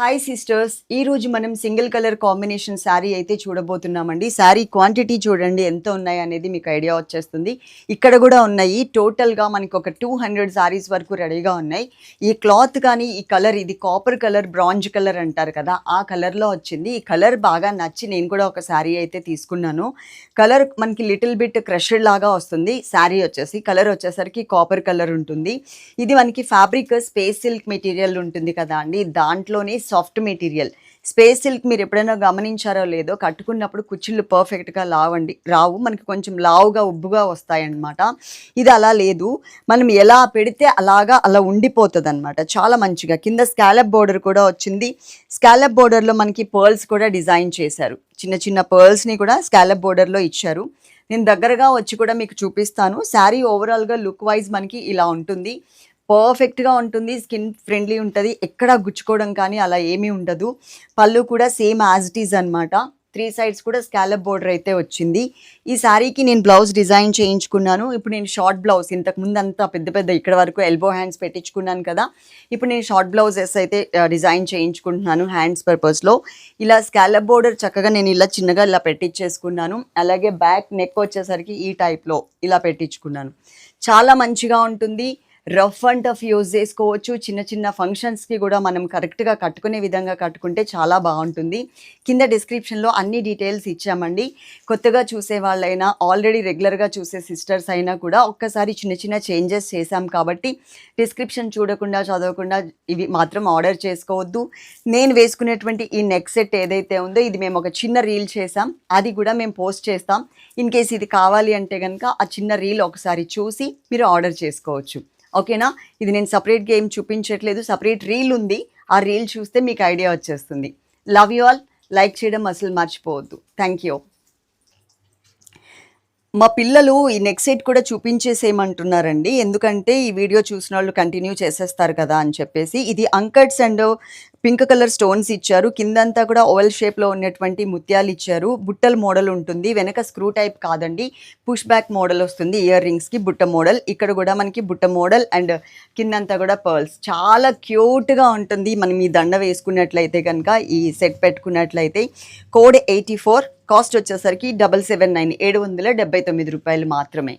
Hi sisters ఈ రోజు మనం సింగిల్ కలర్ కాంబినేషన్ శారీ అయితే చూడబోతున్నామండి. శారీ క్వాంటిటీ చూడండి ఎంత ఉన్నాయి అనేది మీకు ఐడియా వచ్చేస్తుంది. ఇక్కడ కూడా ఉన్నాయి. టోటల్గా మనకి ఒక టూ హండ్రెడ్ శారీస్ వరకు రెడీగా ఉన్నాయి. ఈ క్లాత్ కానీ ఈ కలర్ ఇది కాపర్ కలర్ బ్రాంజ్ కలర్ అంటారు కదా ఆ కలర్లో వచ్చింది. ఈ కలర్ బాగా నచ్చి నేను కూడా ఒక శారీ అయితే తీసుకున్నాను. కలర్ మనకి లిటిల్ బిట్ క్రషర్ లాగా వస్తుంది. శారీ వచ్చేసి కలర్ వచ్చేసరికి కాపర్ కలర్ ఉంటుంది. ఇది మనకి ఫ్యాబ్రిక్ స్పేస్ సిల్క్ మెటీరియల్ ఉంటుంది కదా అండి. దాంట్లోనే సాఫ్ట్ మెటీరియల్. స్పేస్ సిల్క్ మీరు ఎప్పుడైనా గమనించారో లేదో కట్టుకున్నప్పుడు కుచ్చిళ్ళు పర్ఫెక్ట్గా లావండి. రావు మనకి కొంచెం లావుగా ఉబ్బుగా వస్తాయన్నమాట. ఇది అలా లేదు. మనం ఎలా పెడితే అలాగా అలా ఉండిపోతుంది అనమాట చాలా మంచిగా. కింద స్కాలప్ బోర్డర్ కూడా వచ్చింది. స్కాలప్ బోర్డర్లో మనకి పర్ల్స్ కూడా డిజైన్ చేశారు. చిన్న చిన్న పర్ల్స్ని కూడా స్కాలప్ బోర్డర్లో ఇచ్చారు. నేను దగ్గరగా వచ్చి కూడా మీకు చూపిస్తాను. శారీ ఓవరాల్గా లుక్ వైజ్ మనకి ఇలా ఉంటుంది. పర్ఫెక్ట్గా ఉంటుంది స్కిన్ ఫ్రెండ్లీ ఉంటుంది. ఎక్కడా గుచ్చుకోవడం కానీ అలా ఏమీ ఉండదు. పళ్ళు కూడా సేమ్ యాజ్ ఇట్ ఈజ్ అనమాట త్రీ సైడ్స్ కూడా స్కాలప్ బోర్డర్ అయితే వచ్చింది. ఈ శారీకి నేను బ్లౌజ్ డిజైన్ చేయించుకున్నాను. ఇప్పుడు నేను షార్ట్ బ్లౌజ్ ఇంతకు ముందు అంతా పెద్ద పెద్ద ఇక్కడ వరకు ఎల్బో హ్యాండ్స్ పెట్టించుకున్నాను కదా. ఇప్పుడు నేను షార్ట్ బ్లౌజెస్ అయితే డిజైన్ చేయించుకుంటున్నాను హ్యాండ్స్ పర్పస్లో. ఇలా స్కాలప్ బోర్డర్ చక్కగా నేను ఇలా చిన్నగా ఇలా పెట్టించేసుకున్నాను అలాగే బ్యాక్ నెక్ వచ్చేసరికి ఈ టైప్లో ఇలా పెట్టించుకున్నాను. చాలా మంచిగా ఉంటుంది. రఫ్ అండ్ టఫ్ యూజ్ చేసుకోవచ్చు. చిన్న చిన్న ఫంక్షన్స్కి కూడా మనం కరెక్ట్గా కట్టుకునే విధంగా కట్టుకుంటే చాలా బాగుంటుంది. కింద డిస్క్రిప్షన్లో అన్ని డీటెయిల్స్ ఇచ్చామండి. కొత్తగా చూసే వాళ్ళైనా ఆల్రెడీ రెగ్యులర్గా చూసే సిస్టర్స్ అయినా కూడా ఒక్కసారి చిన్న చిన్న చేంజెస్ చేశాం కాబట్టి డిస్క్రిప్షన్ చూడకుండా చదవకుండా ఇవి మాత్రం ఆర్డర్ చేసుకోవద్దు. నేను వేసుకునేటువంటి ఈ నెక్ సెట్ ఏదైతే ఉందో ఇది మేము ఒక చిన్న రీల్ చేసాం అది కూడా మేము పోస్ట్ చేస్తాం. ఇన్ కేస్ ఇది కావాలి అంటే కనుక ఆ చిన్న రీల్ ఒకసారి చూసి మీరు ఆర్డర్ చేసుకోవచ్చు. ఓకేనా? ఇది నేను సపరేట్గా ఏం చూపించట్లేదు. సపరేట్ రీల్ ఉంది. ఆ రీల్ చూస్తే మీకు ఐడియా వచ్చేస్తుంది. Love you all. లైక్ చేయడం అసలు మర్చిపోవద్దు. Thank you. మా పిల్లలు ఈ నెక్స్ట్ సెట్ కూడా చూపించేసేయమంటున్నారండి. ఎందుకంటే ఈ వీడియో చూసిన వాళ్ళు కంటిన్యూ చేసేస్తారు కదా అని చెప్పేసి. ఇది అంకట్స్ అండ్ పింక్ కలర్ స్టోన్స్ ఇచ్చారు. కిందంతా కూడా ఓవెల్ షేప్లో ఉన్నటువంటి ముత్యాలు ఇచ్చారు. బుట్టల మోడల్ ఉంటుంది. వెనక స్క్రూ టైప్ కాదండి. పుష్ బ్యాక్ మోడల్ వస్తుంది. ఇయర్ రింగ్స్కి బుట్ట మోడల్. ఇక్కడ కూడా మనకి బుట్ట మోడల్ అండ్ కిందంతా కూడా పర్ల్స్ చాలా క్యూట్గా ఉంటుంది. మనం ఈ దండ వేసుకున్నట్లయితే కనుక ఈ సెట్ పెట్టుకున్నట్లయితే. కోడ్ ఎయిటీ ఫోర్ కాస్ట్ వచ్చేసరికి డబల్ సెవెన్ నైన్ ఏడు వందల డెబ్బై తొమ్మిది రూపాయలు మాత్రమే.